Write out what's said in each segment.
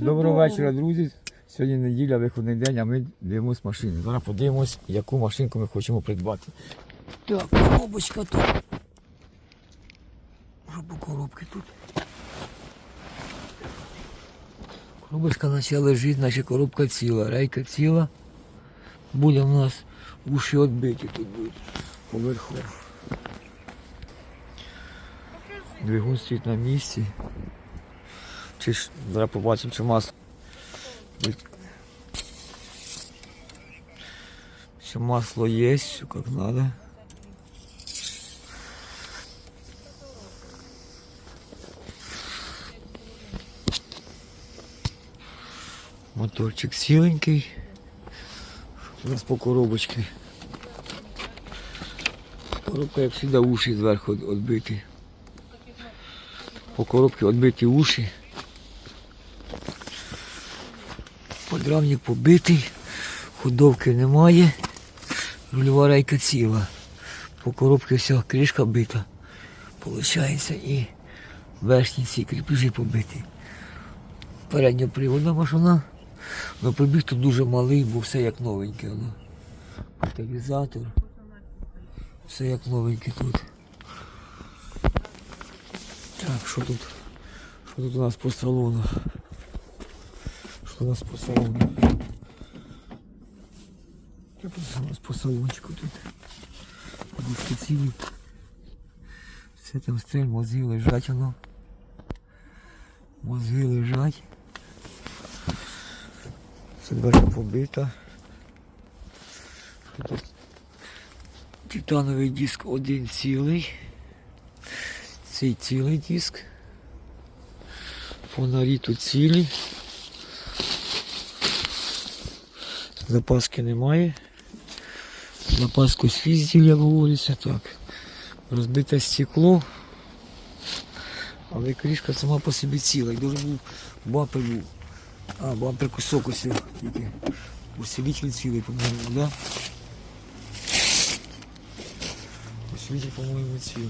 Доброго вечора, друзі. Сьогодні неділя, виходний день, а ми дивимося машини. Зараз подивимось, яку машинку ми хочемо придбати. Так, коробочка тут. По коробки тут? Коробочка наче лежить, наче коробка ціла, рейка ціла. Буде в нас уші відбиті тут будуть поверху. Двигун стоїть на місці. Чи ж зараз побачимо, чи масло. Все масло есть, все как надо. Моторчик сіленький. У нас по коробочці. Коробка, як завжди, уші зверху відбиті. По коробці відбиті уші. Подрамник побитий, ходовки немає, рульова рейка ціла. По коробці вся кришка бита. Получається і верхні ці кріпежі побиті. Передня приводна машина. Но пробіг тут дуже малий, бо все як новеньке. воно. Каталізатор. Все як новеньке тут. Так, що тут? Що тут у нас по салону? Що у нас по салону? У нас по салончику тут? Подушки цілі. Все там стрель, мозги лежать воно. Мозги лежать. Все дверка побита. Титановий диск один цілий. Цей цілий диск. Фонарі тут цілі. Запаски немає. Запаску свіздів, як говориться, так. Розбите стекло. Але кришка сама по собі ціла. І дуже був бампер був. А, бампер кусок ось тільки. Усилитель цілий, по-моєму, да? Усилитель, по-моєму, цілий.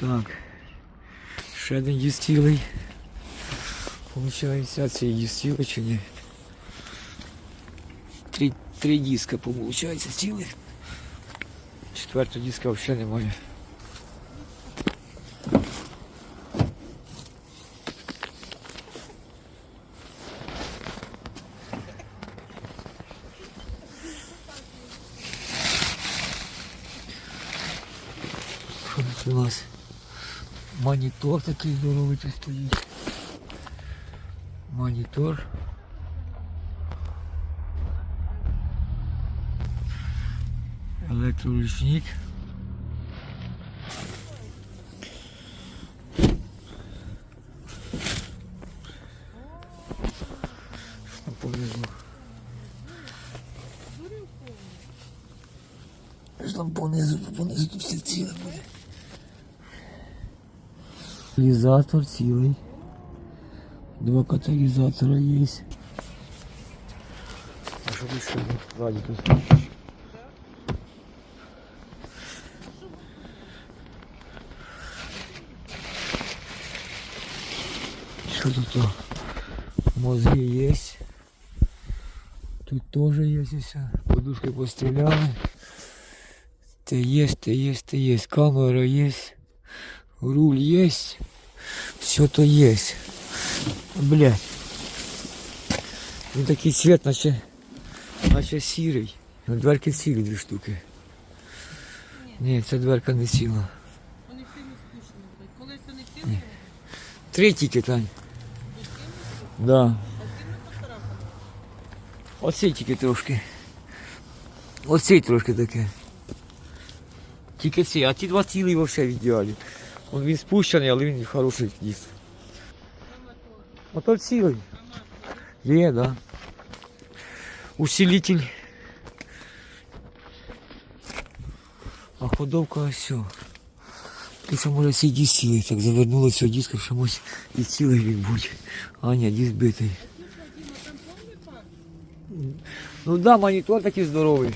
Так. Ще один диск цілий. Получається, цей диск цілий чи ні? Три, три диска, получається, цілих. Четвертого диска взагалі немає. Що тут у нас? Монітор такий здоровий тут стоїть. Монітор. Там понизу? Що там понизу, понизу все ціле буде. Катализатор цілий. Два катализатора есть. А что еще сзади тут? Что тут? Мозги есть. Тут тоже есть все. Подушкой постреляли. Ты есть, ты есть, ты есть. Камера есть. Руль есть. Все то есть. Блять. Він такий цвет, наче, наче сірий. Ну, Дверки цілі дві штуки. Ні, ця дверка не ціла. Вони всі не спущені будуть. Колись вони всі не Три тільки, Тань. Да. Оцей тільки трошки. Оцей трошки таке. Тільки цей, а ті два цілі взагалі в ідеалі. Он він спущений, але він хороший дійсно. Мотор цілий. Є, да. Усилитель. А ходовка ось. все. Ти що може цей диск так завернуло цього диска, що може і цілий він будь. А ні, диск. Ну да, монітор такий здоровий.